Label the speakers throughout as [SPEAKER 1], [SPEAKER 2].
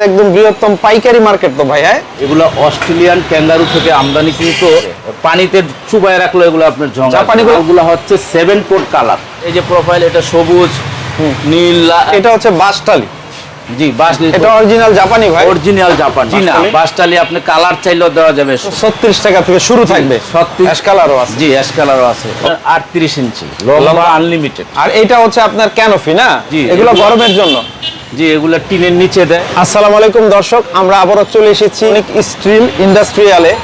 [SPEAKER 1] একদম বৃহত্তম পাইকারি মার্কেট তো ভাই হ্যাঁ?
[SPEAKER 2] এগুলো অস্ট্রেলিয়ান ক্যাঙ্গারু থেকে আমদানি কিন্তু পানিতে চুবাই রাখল এগুলো আপনার জঙ্গল
[SPEAKER 1] জাপানি গুলো-
[SPEAKER 2] হচ্ছে সেভেন কোট কালার এই যে প্রোফাইল এটা সবুজ নীল
[SPEAKER 1] এটা হচ্ছে বাসটালি
[SPEAKER 2] জি বাস
[SPEAKER 1] এটা অরিজিনাল জাপানি ভাই।
[SPEAKER 2] অরিজিনাল জাপান না।
[SPEAKER 1] বাসটালি?
[SPEAKER 2] বাসটালি আপনি কালার চাইলেও দেওয়া যাবে।
[SPEAKER 1] ছত্রিশ টাকা থেকে শুরু থাকবে।
[SPEAKER 2] সত্যি
[SPEAKER 1] অ্যাশ কালারও আছে।
[SPEAKER 2] জি অ্যাশ কালারও আছে। আটত্রিশ ইঞ্চি
[SPEAKER 1] লম্বা।
[SPEAKER 2] লম্বা আনলিমিটেড
[SPEAKER 1] আর এটা হচ্ছে আপনার ক্যানোফি না? এগুলো
[SPEAKER 2] এগুলো-
[SPEAKER 1] গরমের জন্য।
[SPEAKER 2] জি এগুলো টিনের নিচে দেয়।
[SPEAKER 1] আসসালামু আলাইকুম দর্শক আমরা আবারও চলে এসেছি অনেক স্টিল ইন্ডাস্ট্রিয়ালে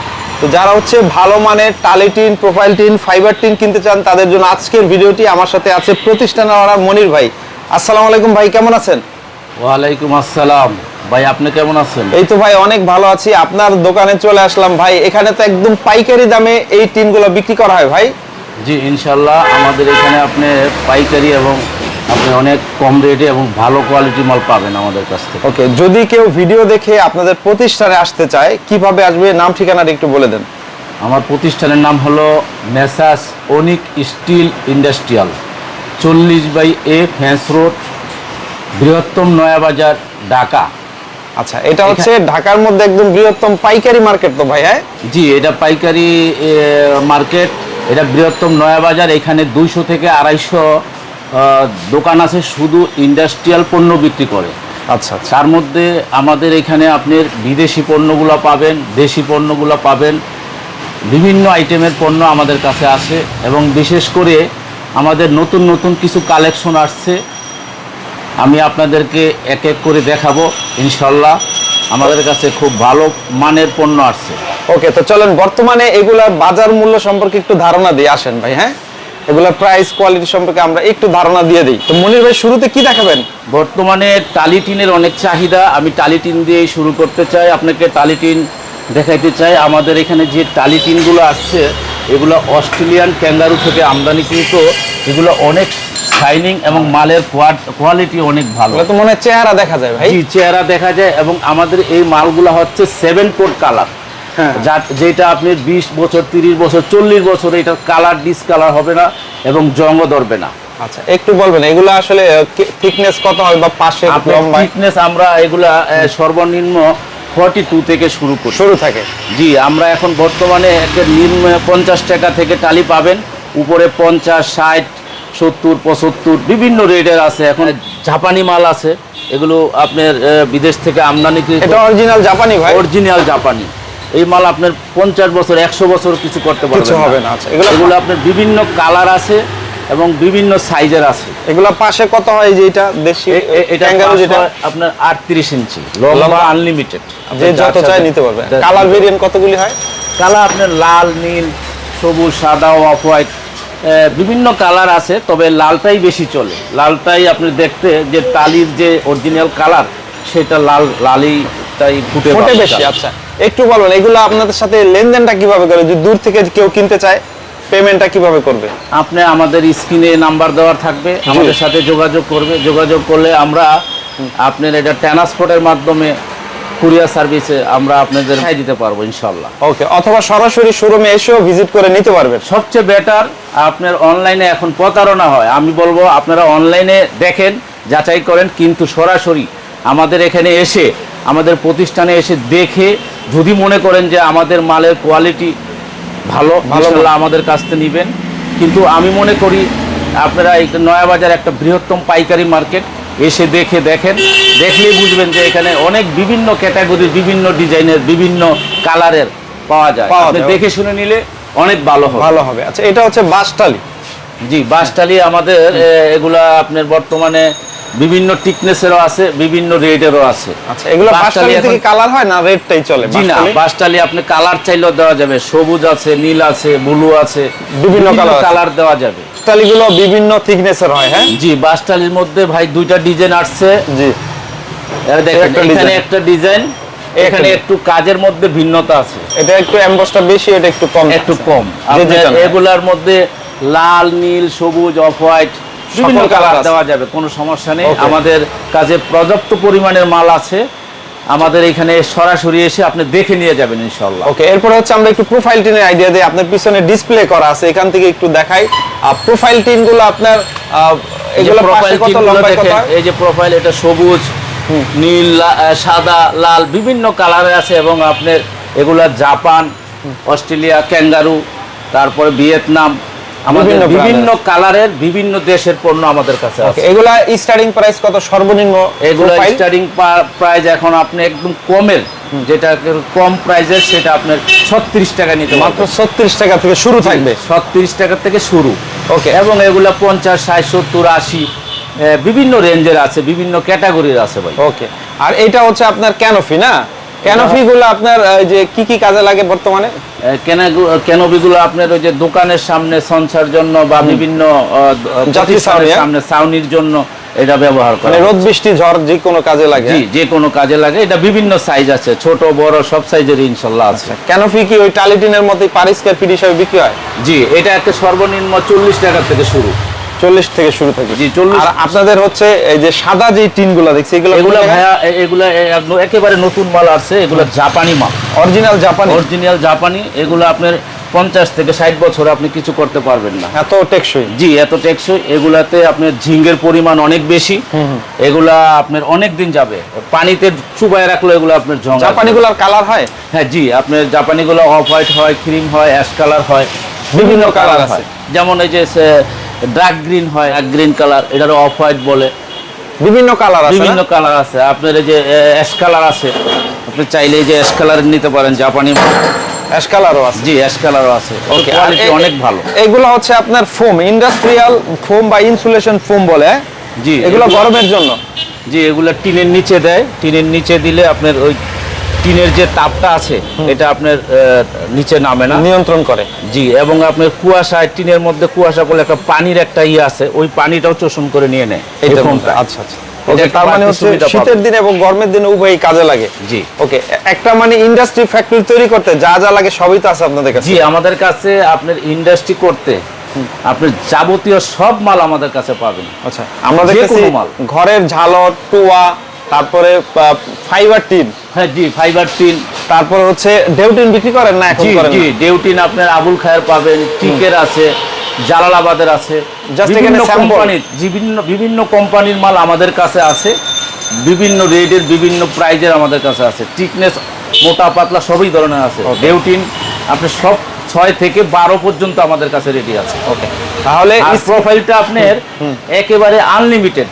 [SPEAKER 1] তো যারা হচ্ছে ভালো মানের টালি tin profile tin fibre tin কিনতে চান তাদের জন্য আজকের ভিডিওটি আমার সাথে আছে প্রতিষ্ঠান মনির ভাই। আসসালামু আলাইকুম ভাই কেমন আছেন?
[SPEAKER 2] ওয়ালাইকুম আসসালাম। ভাই আপনি কেমন আছেন?
[SPEAKER 1] এই তো ভাই অনেক ভালো আছি। আপনার দোকানে চলে আসলাম। ভাই এখানে তো একদম পাইকারি দামে এই টিনগুলো বিক্রি করা হয় ভাই।
[SPEAKER 2] জি ইনশাল্লাহ আমাদের এখানে আপনি পাইকারি এবং আপনি অনেক কম রেটে এবং ভালো কোয়ালিটি মাল পাবেন আমাদের কাছ থেকে।
[SPEAKER 1] ওকে যদি কেউ ভিডিও দেখে আপনাদের প্রতিষ্ঠানে আসতে চায় কীভাবে আসবে? নাম ঠিকানাটা একটু বলে দেন।
[SPEAKER 2] আমার প্রতিষ্ঠানের নাম হলো মেসাস অনিক স্টিল ইন্ডাস্ট্রিয়াল চল্লিশ বাই এ ফ্যান্স রোড বৃহত্তম নয়াবাজার ঢাকা।
[SPEAKER 1] আচ্ছা এটা হচ্ছে ঢাকার মধ্যে একদম বৃহত্তম পাইকারি মার্কেট তো ভাই হ্যাঁ?
[SPEAKER 2] জি এটা পাইকারি মার্কেট। এটা বৃহত্তম নয়াবাজার এখানে দুইশো থেকে আড়াইশো দোকান আছে শুধু ইন্ডাস্ট্রিয়াল পণ্য বিক্রি করে।
[SPEAKER 1] আচ্ছা আচ্ছা।
[SPEAKER 2] তার মধ্যে আমাদের এখানে আপনার বিদেশি পণ্যগুলো পাবেন দেশি পণ্যগুলো পাবেন। বিভিন্ন আইটেমের পণ্য আমাদের কাছে আসে এবং বিশেষ করে আমাদের নতুন নতুন কিছু কালেকশন আসছে। আমি আপনাদেরকে এক এক করে দেখাবো ইনশাল্লাহ। আমাদের কাছে খুব ভালো মানের পণ্য আসছে।
[SPEAKER 1] ওকে তো চলেন বর্তমানে এগুলার বাজার মূল্য সম্পর্কে একটু ধারণা দিয়ে আসেন ভাই হ্যাঁ? এগুলার প্রাইস কোয়ালিটি সম্পর্কে আমরা একটু ধারণা দিয়ে দিই। তো মনির ভাই শুরুতে কি দেখাবেন?
[SPEAKER 2] বর্তমানে টালিটিনের অনেক চাহিদা আমি টালিটিন দিয়েই শুরু করতে চাই। আপনাকে টালিটিন দেখাইতে চাই। আমাদের এখানে যে টালিটিনগুলো আসছে এগুলো অস্ট্রেলিয়ান ক্যাঙ্গারু থেকে আমদানিকৃত। এগুলো অনেক শাইনিং এবং মালের কোয়ালিটি অনেক ভালো।
[SPEAKER 1] তো মনে চেহারা দেখা যায় ভাই।
[SPEAKER 2] জি চেহারা দেখা যায় এবং আমাদের এই মালগুলো হচ্ছে সেভেন কোট কালার
[SPEAKER 1] হ্যাঁ।
[SPEAKER 2] যা যেটা আপনি বিশ বছর তিরিশ বছর চল্লিশ বছর এটার কালার ডিসকালার হবে না এবং জংও ধরবে না।
[SPEAKER 1] আচ্ছা একটু বলবেন এগুলো আসলে থিকনেস কত হয় বা পাশে
[SPEAKER 2] ফিটনেস আমরা এগুলা সর্বনিম্ন ফর্টি টু থেকে শুরু করি।
[SPEAKER 1] শুরু থাকে।
[SPEAKER 2] জি আমরা এখন বর্তমানে একটা নিম্ন পঞ্চাশ টাকা থেকে টালি পাবেন উপরে পঞ্চাশ ষাট সত্তর পঁচাত্তর বিভিন্ন রেটের আছে। এখন জাপানি মাল আছে। এগুলো আপনার বিদেশ থেকে আমদানি
[SPEAKER 1] এটা অরিজিনাল জাপানি ভাই?
[SPEAKER 2] অরিজিনাল জাপানি। এই মাল আপনার পঞ্চাশ বছর একশো বছর কিছু করতে
[SPEAKER 1] কিছু
[SPEAKER 2] পারবেন
[SPEAKER 1] হবে না আচ্ছা এগুলো
[SPEAKER 2] এগুলো আপনার বিভিন্ন কালার আছে এবং বিভিন্ন সাইজের আছে।
[SPEAKER 1] এগুলো পাশে কত হয় যে এটা? দেশি
[SPEAKER 2] এটা
[SPEAKER 1] যেটা?
[SPEAKER 2] আপনার আটত্রিশ ইঞ্চি লম্বা
[SPEAKER 1] লম্বা।
[SPEAKER 2] আনলিমিটেড
[SPEAKER 1] যে যত চাই নিতে পারবে। কালার ভেরিয়েন্ট কতগুলি হয়?
[SPEAKER 2] কালার আপনার লাল নীল সবুজ সাদা অফ হোয়াইট বিভিন্ন কালার আছে তবে লালটাই বেশি চলে। লালটাই আপনি দেখতে যে টালির যে অরিজিনাল কালার সেটা লাল লালিটাই ফুটে
[SPEAKER 1] ফোটে
[SPEAKER 2] বেশি
[SPEAKER 1] আচ্ছা। একটু বলবেন এগুলো আপনাদের সাথে লেনদেনটা কীভাবে করে? যদি দূর থেকে কেউ কিনতে চায় পেমেন্টটা কীভাবে করবে?
[SPEAKER 2] আপনি আমাদের স্ক্রিনে নাম্বার দেওয়া থাকবে আমাদের সাথে যোগাযোগ করবে। যোগাযোগ করলে আমরা আপনার এটা ট্রান্সপোর্টের মাধ্যমে কুরিয়ার সার্ভিসে আমরা আপনাদের খাই দিতে পারব ইনশাল্লাহ
[SPEAKER 1] ওকে অথবা সরাসরি শোরুমে এসেও ভিজিট করে নিতে পারবেন।
[SPEAKER 2] সবচেয়ে বেটার আপনার অনলাইনে এখন প্রতারণা হয়। আমি বলব আপনারা অনলাইনে দেখেন যাচাই করেন কিন্তু সরাসরি আমাদের এখানে এসে আমাদের প্রতিষ্ঠানে এসে দেখে যদি মনে করেন যে আমাদের মালের কোয়ালিটি ভালো
[SPEAKER 1] ভালো।
[SPEAKER 2] আমাদের কাছ থেকে নেবেন। কিন্তু আমি মনে করি আপনারা এই নয়াবাজার একটা বৃহত্তম পাইকারি মার্কেট এসে দেখে দেখেন। দেখলেই বুঝবেন যে এখানে অনেক বিভিন্ন ক্যাটাগরির বিভিন্ন ডিজাইনের বিভিন্ন কালারের পাওয়া যায়। আপনি দেখে শুনে নিলে অনেক ভালো হবে।
[SPEAKER 1] ভালো হবে। আচ্ছা এটা হচ্ছে বাসটালি
[SPEAKER 2] জি বাসটালি আমাদের এগুলা আপনার বর্তমানে বিভিন্ন টিকনেসেরও আছে বিভিন্ন রেটেরও আছে।
[SPEAKER 1] আচ্ছা এগুলো
[SPEAKER 2] বাসটালি
[SPEAKER 1] থেকে কালার হয় না রেডটাই চলে?
[SPEAKER 2] জি না
[SPEAKER 1] বাসটালি?
[SPEAKER 2] আপনি কালার চাইলেও দেওয়া যাবে। সবুজ আছে নীল আছে ব্লু আছে
[SPEAKER 1] বিভিন্ন।
[SPEAKER 2] কালার দেওয়া যাবে।
[SPEAKER 1] বাসটালিগুলো বিভিন্ন থিকনেসের হয় হ্যাঁ?
[SPEAKER 2] জি বাসটালির মধ্যে ভাই দুইটা ডিজাইন আসছে।
[SPEAKER 1] জি।
[SPEAKER 2] দেখেন
[SPEAKER 1] একটা
[SPEAKER 2] এখানে একটা ডিজাইন এখানে। একটু কাজের মধ্যে ভিন্নতা আছে।
[SPEAKER 1] এটা একটু এমবসটা বেশি এটা একটু কম।
[SPEAKER 2] একটু কম। এগুলার মধ্যে লাল নীল সবুজ অফ হোয়াইট বিভিন্ন কালার দেওয়া যাবে কোনো সমস্যা নেই। আমাদের কাছে পর্যাপ্ত পরিমাণের মাল আছে। আমাদের এখানে সরাসরি এসে আপনি দেখে নিয়ে যাবেন ইনশাল্লাহ
[SPEAKER 1] ওকে এরপরে হচ্ছে আমরা একটু প্রোফাইল টিনের আইডিয়া দিই। আপনার পিছনে ডিসপ্লে করা আছে এখান থেকে একটু দেখাই। আর প্রোফাইল টিনগুলো আপনার এগুলো
[SPEAKER 2] প্রোফাইল
[SPEAKER 1] কত লম্বায় কত?
[SPEAKER 2] এই যে প্রোফাইল এটা সবুজ নীল সাদা লাল বিভিন্ন কালারে আছে এবং আপনার এগুলা জাপান অস্ট্রেলিয়া ক্যাঙ্গারু তারপরে ভিয়েতনাম আমাদের
[SPEAKER 1] বিভিন্ন
[SPEAKER 2] কালারের বিভিন্ন দেশের পণ্য আমাদের কাছে আছে।
[SPEAKER 1] এগুলা স্টার্টিং প্রাইস কত? সর্বনিম্ন
[SPEAKER 2] এগুলো? স্টার্টিং প্রাইস এখন আপনি একদম কমের যেটা কম প্রাইজের সেটা আপনার ছত্রিশ টাকা নিতে
[SPEAKER 1] মাত্র ছত্রিশ টাকা থেকে শুরু থাকবে?
[SPEAKER 2] ছত্রিশ টাকা থেকে শুরু।
[SPEAKER 1] Okay.
[SPEAKER 2] এবং এগুলা পঞ্চাশ ষাট সত্তর আশি বিভিন্ন রেঞ্জের আছে বিভিন্ন ক্যাটাগরির আছে ভাই।
[SPEAKER 1] ওকে আর এটা হচ্ছে আপনার ক্যানোফি না? ক্যানোফি গুলো আপনার যে কি কি কাজে লাগে বর্তমানে?
[SPEAKER 2] ক্যানোপিগুলো আপনার ওই যে দোকানের সামনে সঞ্চার জন্য বা বিভিন্ন
[SPEAKER 1] হ্যাঁ?
[SPEAKER 2] সামনে ছাউনির জন্য এটা ব্যবহার করে
[SPEAKER 1] মানে রোদ বৃষ্টি ঝড় যে কোনো কাজে লাগে।
[SPEAKER 2] জি যে কোনো কাজে লাগে। এটা বিভিন্ন সাইজ আছে ছোট বড় সব সাইজের ইনশাল্লাহ আছে।
[SPEAKER 1] ক্যানোফি কি ওই টালিটিনের মতোই পার স্কয়ার ফিট হিসাবে বিক্রি হয়?
[SPEAKER 2] জি এটা একটা সর্বনিম্ন চল্লিশ টাকা থেকে শুরু।
[SPEAKER 1] চল্লিশ থেকে শুরু থাকে।
[SPEAKER 2] জি, 40
[SPEAKER 1] আর আপনাদের হচ্ছে এই যে সাদা যে টিনগুলো দেখছি এগুলো
[SPEAKER 2] এগুলা ভাইয়া এগুলা একেবারে নতুন মাল আসছে এগুলো জাপানি মাল।
[SPEAKER 1] অরিজিনাল জাপানি?
[SPEAKER 2] অরিজিনাল জাপানি এগুলো আপনার পঞ্চাশ থেকে ষাট বছর আপনি কিছু করতে পারবেন না।
[SPEAKER 1] এত টেকসই?
[SPEAKER 2] জি এত টেকসই এগুলাতে আপনার ঝিঙ্গের পরিমাণ অনেক বেশি। এগুলা আপনার অনেক দিন যাবে। পানিতে চুবায় রাখলে এগুলো আপনার জং আসবে।
[SPEAKER 1] জাপানি গুলার কালার হয়?
[SPEAKER 2] হ্যাঁ জি আপনার জাপানিগুলো অফ হোয়াইট হয় ক্রিম হয় অ্যাশ কালার হয়
[SPEAKER 1] বিভিন্ন কালার
[SPEAKER 2] হয়।
[SPEAKER 1] আছে।
[SPEAKER 2] যেমন এই যে ডার্ক গ্রিন হয় গ্রিন কালার এটার অফ হোয়াইট বলে।
[SPEAKER 1] বিভিন্ন কালার আছে
[SPEAKER 2] বিভিন্ন কালার আছে। আপনার এই যে অ্যাশ কালার আছে। আপনি চাইলে যে অ্যাশ কালার নিতে পারেন জাপানি
[SPEAKER 1] অ্যাশ কালারও আছে।
[SPEAKER 2] জি অ্যাশ কালারও আছে।
[SPEAKER 1] ওকে
[SPEAKER 2] কোয়ালিটি অনেক ভালো।
[SPEAKER 1] এগুলো হচ্ছে আপনার ফোম ইন্ডাস্ট্রিয়াল ফোম বা ইনসুলেশন ফোম বলে?
[SPEAKER 2] জি
[SPEAKER 1] এগুলো গরমের জন্য।
[SPEAKER 2] জি এগুলো টিনের নিচে দেয়। টিনের নিচে দিলে আপনার ওই টিনের যে তাপটা আছে এটা আপনার নিচে নামে না?
[SPEAKER 1] নিয়ন্ত্রণ করে।
[SPEAKER 2] জি এবং আপনার কুয়াশা টিনের মধ্যে কুয়াশা করলে একটা পানির একটা ইয়ে আছে ওই পানিটাও শোষণ করে নিয়ে নেয়।
[SPEAKER 1] আচ্ছা আচ্ছা। তার মানে হচ্ছে শীতের
[SPEAKER 2] পাবে।
[SPEAKER 1] এবং গরমের দিনে উভয়ই কাজে লাগে।
[SPEAKER 2] জি।
[SPEAKER 1] ওকে একটা মানে ইন্ডাস্ট্রি ফ্যাক্টরি তৈরি করতে যা যা লাগে সবই তো আছে আপনাদের কাছে।
[SPEAKER 2] জি আমাদের কাছে আপনার ইন্ডাস্ট্রি করতে আপনার যাবতীয় সব মাল আমাদের কাছে পাবেন।
[SPEAKER 1] আচ্ছা দেখেছি
[SPEAKER 2] কোনো মাল।
[SPEAKER 1] ঘরের ঝালর টুয়া তারপরে ফাইবার টিন
[SPEAKER 2] হ্যাঁ জি ফাইবার টিন
[SPEAKER 1] তারপরে হচ্ছে ডেউটিন বিক্রি করেন না এখন
[SPEAKER 2] জি
[SPEAKER 1] করেন
[SPEAKER 2] জি ডেউটিন আপনার আবুল খায়ের পাবেন টিকের আছে জালালাবাদের আছে। বিভিন্ন। কোম্পানির বিভিন্ন বিভিন্ন কোম্পানির মাল আমাদের কাছে আছে। বিভিন্ন রেটের বিভিন্ন প্রাইজের আমাদের কাছে আছে। টিকনেস মোটা পাতলা সবই ধরনের আছে। ডেউটিন আপনি সব ছয় থেকে বারো পর্যন্ত আমাদের কাছে রেডি আছে।
[SPEAKER 1] ওকে তাহলে
[SPEAKER 2] প্রোফাইলটা আপনার একেবারে আনলিমিটেড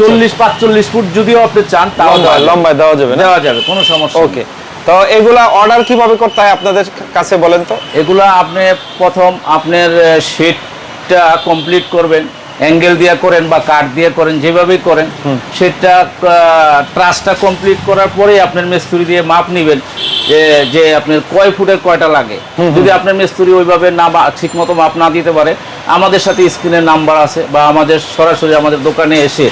[SPEAKER 2] চল্লিশ পাঁচচল্লিশ ফুট যদিও আপনি চান তাও
[SPEAKER 1] লম্বায়
[SPEAKER 2] দেওয়া যাবে।
[SPEAKER 1] দেওয়া যাবে
[SPEAKER 2] কোনো সমস্যা
[SPEAKER 1] ওকে। তো এগুলা অর্ডার কীভাবে করতে হয় আপনাদের কাছে বলেন তো?
[SPEAKER 2] এগুলা আপনি প্রথম আপনার শেডটা কমপ্লিট করবেন অ্যাঙ্গেল দিয়ে করেন বা কাঠ দিয়ে করেন যেভাবেই করেন সেটা ট্রাসটা কমপ্লিট করার পরে আপনার মিস্ত্রি দিয়ে মাপ নেবেন যে যে আপনার কয় ফুটের কয়টা লাগে। যদি আপনার মিস্ত্রি ওইভাবে না ঠিক মতো মাপ না দিতে পারে আমাদের সাথে স্ক্রিনের নাম্বার আছে বা আমাদের সরাসরি আমাদের দোকানে এসে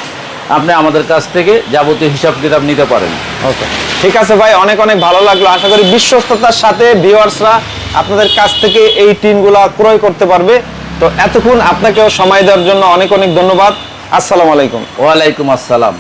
[SPEAKER 2] আপনি আমাদের কাছ থেকে যাবতীয় হিসাব কিতাব নিতে পারেন।
[SPEAKER 1] ওকে। ঠিক আছে ভাই অনেক অনেক ভালো লাগল। আশা করি বিশ্বস্ততার সাথে ভিউয়ার্সরা আপনাদের কাছ থেকে এই টিনগুলা ক্রয় করতে পারবে। তো এতক্ষণ আপনাকেও সময় দেওয়ার জন্য অনেক অনেক ধন্যবাদ। আসসালামু আলাইকুম।
[SPEAKER 2] ওয়ালাইকুম আসসালাম।